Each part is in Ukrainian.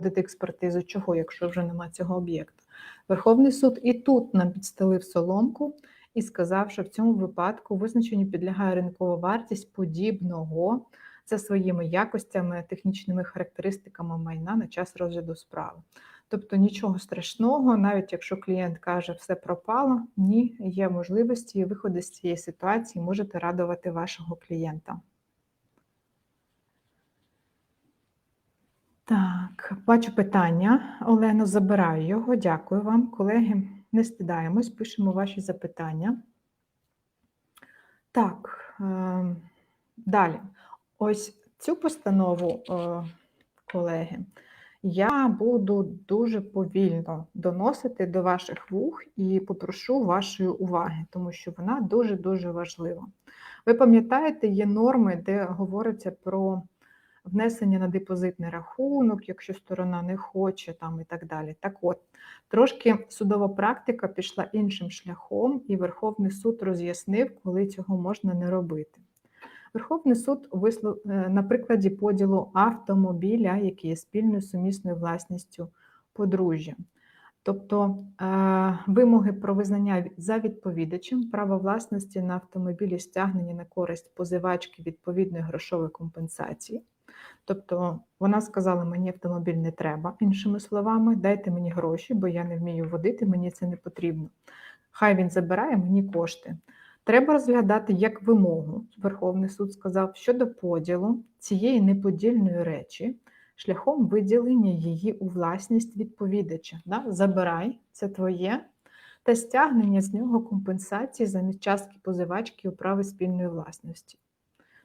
експертизу. Чого, якщо вже нема цього об'єкта? Верховний суд і тут нам підстелив соломку і сказав, що в цьому випадку визначенню підлягає ринкова вартість подібного за своїми якостями, технічними характеристиками майна на час розгляду справи. Тобто нічого страшного, навіть якщо клієнт каже, все пропало, ні, є можливості виходи з цієї ситуації можете радувати вашого клієнта. Так, бачу питання. Олено, забираю його. Дякую вам, колеги. Не стидаємось, пишемо ваші запитання. Так, е, далі. Ось цю постанову, е, колеги, я буду дуже повільно доносити до ваших вух і попрошу вашої уваги, тому що вона дуже-дуже важлива. Ви пам'ятаєте, є норми, де говориться про внесення на депозитний рахунок, якщо сторона не хоче там і так далі. Так от, трошки судова практика пішла іншим шляхом, і Верховний суд роз'яснив, коли цього можна не робити. Верховний суд вислов е, на прикладі поділу автомобіля, який є спільною сумісною власністю подружжя. Тобто е, вимоги про визнання за відповідачем права власності на автомобілі стягнені на користь позивачки відповідної грошової компенсації. Тобто вона сказала, мені автомобіль не треба, іншими словами, дайте мені гроші, бо я не вмію водити, мені це не потрібно. Хай він забирає мені кошти. Треба розглядати як вимогу, Верховний суд сказав, щодо поділу цієї неподільної речі, шляхом виділення її у власність відповідача. Да? Забирай, це твоє, та стягнення з нього компенсації замість частки позивачки у праві спільної власності.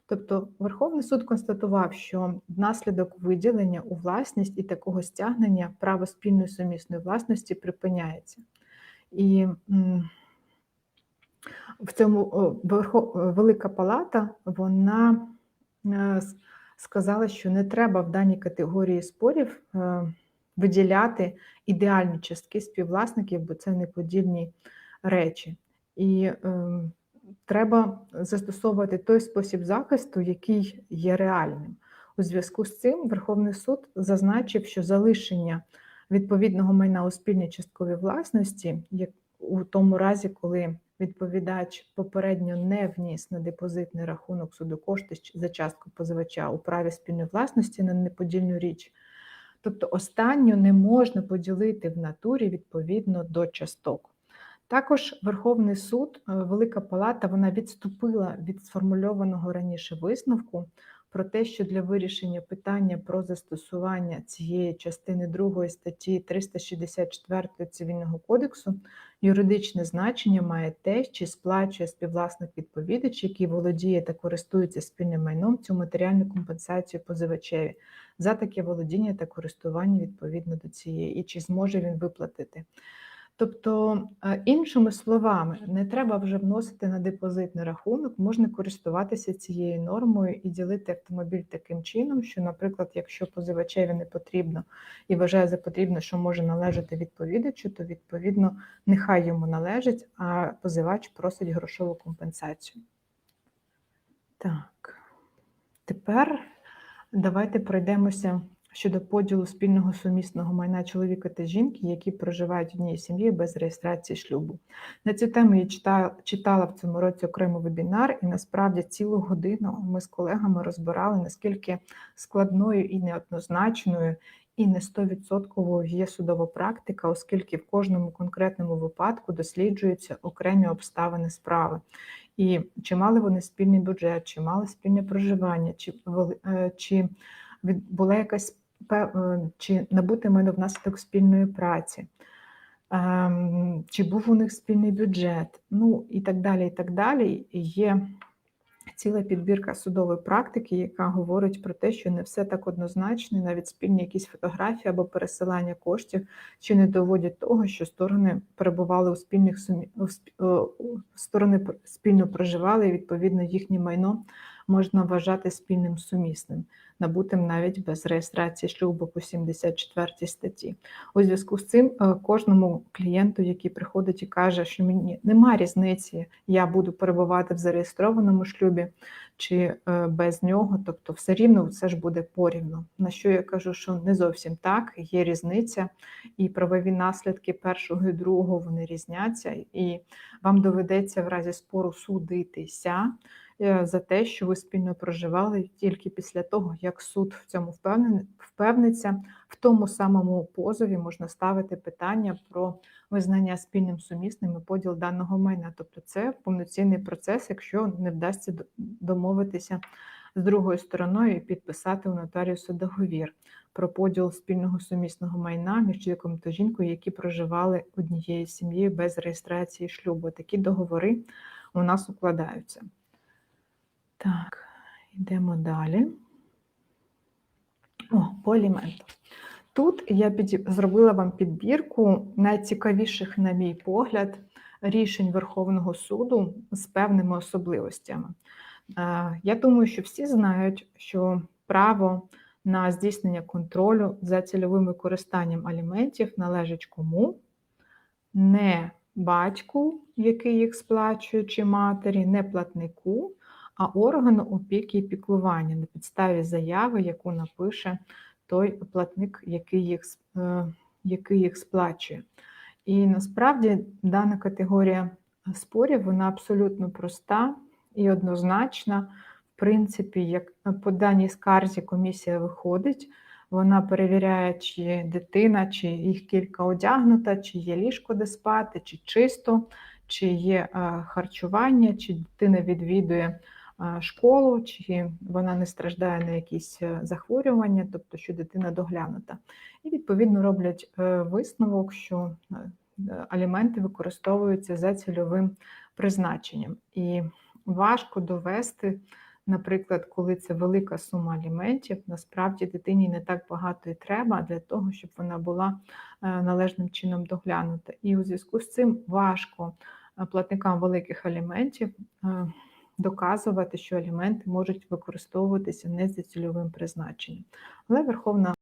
Тобто Верховний суд констатував, що внаслідок виділення у власність і такого стягнення право спільної сумісної власності припиняється. І в цьому Велика Палата вона е, сказала, що не треба в даній категорії спорів е, виділяти ідеальні частки співвласників, бо це неподільні речі. І ем, треба застосовувати той спосіб захисту, який є реальним. У зв'язку з цим Верховний суд зазначив, що залишення відповідного майна у спільній частковій власності, як у тому разі, коли відповідач попередньо не вніс на депозитний рахунок суду кошти за частку позивача у праві спільної власності на неподільну річ, тобто останню не можна поділити в натурі відповідно до часток. Також Верховний суд, е, Велика Палата, вона відступила від сформульованого раніше висновку про те, що для вирішення питання про застосування цієї частини 2 статті 364 Цивільного кодексу юридичне значення має те, чи сплачує співвласник відповідач, який володіє та користується спільним майном цю матеріальну компенсацію позивачеві за таке володіння та користування відповідно до цієї, і чи зможе він виплатити. Тобто, е, іншими словами, не треба вже вносити на депозитний рахунок, можна користуватися цією нормою і ділити автомобіль таким чином, що, наприклад, якщо позивачеві не потрібно і вважає за потрібне, що може належати відповідачу, то відповідно нехай йому належить, а позивач просить грошову компенсацію. Так, тепер давайте пройдемося щодо поділу спільного сумісного майна чоловіка та жінки, які проживають в одній сім'ї без реєстрації шлюбу. На цю тему я читала, читала в цьому році окремий вебінар, і насправді цілу годину ми з колегами розбирали, наскільки складною і неоднозначною. І не 100% є судова практика, оскільки в кожному конкретному випадку досліджуються окремі обставини справи. І чи мали вони спільний бюджет, чи мали спільне проживання, чи е, чи була якась чи набути мене внаслідок спільної праці, ем, чи був у них спільний бюджет, ну і так далі. і так далі. Є ціла підбірка судової практики, яка говорить про те, що не все так однозначно, навіть спільні якісь фотографії або пересилання коштів, чи не доводять того, що сторони перебували у спільних сумі... сторони спільно проживали, і відповідно їхнє майно можна вважати спільним сумісним, набутим навіть без реєстрації шлюбу по 74 статті. У зв'язку з цим е, кожному клієнту, який приходить і каже, що мені нема різниці, я буду перебувати в зареєстрованому шлюбі чи е, без нього, тобто все рівно це ж буде порівну. На що я кажу, що не зовсім так, є різниця, і правові наслідки першого і другого вони різняться, і вам доведеться в разі спору судитися за те, що ви спільно проживали тільки після того, як суд в цьому впевниться. В тому самому позові можна ставити питання про визнання спільним сумісним і поділ даного майна. Тобто це повноцінний процес, якщо не вдасться домовитися з другою стороною і підписати у нотаріуса договір про поділ спільного сумісного майна між чоловіком та жінкою, які проживали однією сім'єю без реєстрації шлюбу. Такі договори у нас укладаються. Так, йдемо далі. О, по аліментам. Тут я піді- зробила вам підбірку найцікавіших, на мій погляд, рішень Верховного суду з певними особливостями. Е, Я думаю, що всі знають, що право на здійснення контролю за цільовим використанням аліментів належить кому? Не батьку, який їх сплачує, чи матері, не платнику, а органу опіки і піклування на підставі заяви, яку напише той платник, який їх, е, який їх сплачує. І насправді дана категорія спорів вона абсолютно проста і однозначна. В принципі, як по даній скарзі комісія виходить, вона перевіряє, чи дитина, чи їх кілька одягнута, чи є ліжко де спати, чи чисто, чи є е, харчування, чи дитина відвідує школу, чи вона не страждає на якісь е, захворювання, тобто що дитина доглянута. І відповідно роблять е, висновок, що е, аліменти використовуються за цільовим призначенням. І важко довести, наприклад, коли це велика сума аліментів, насправді дитині не так багато і треба для того, щоб вона була належним чином доглянута. І у зв'язку з цим важко платникам великих аліментів доказувати, що аліменти можуть використовуватися не за цільовим призначенням. Але Верховна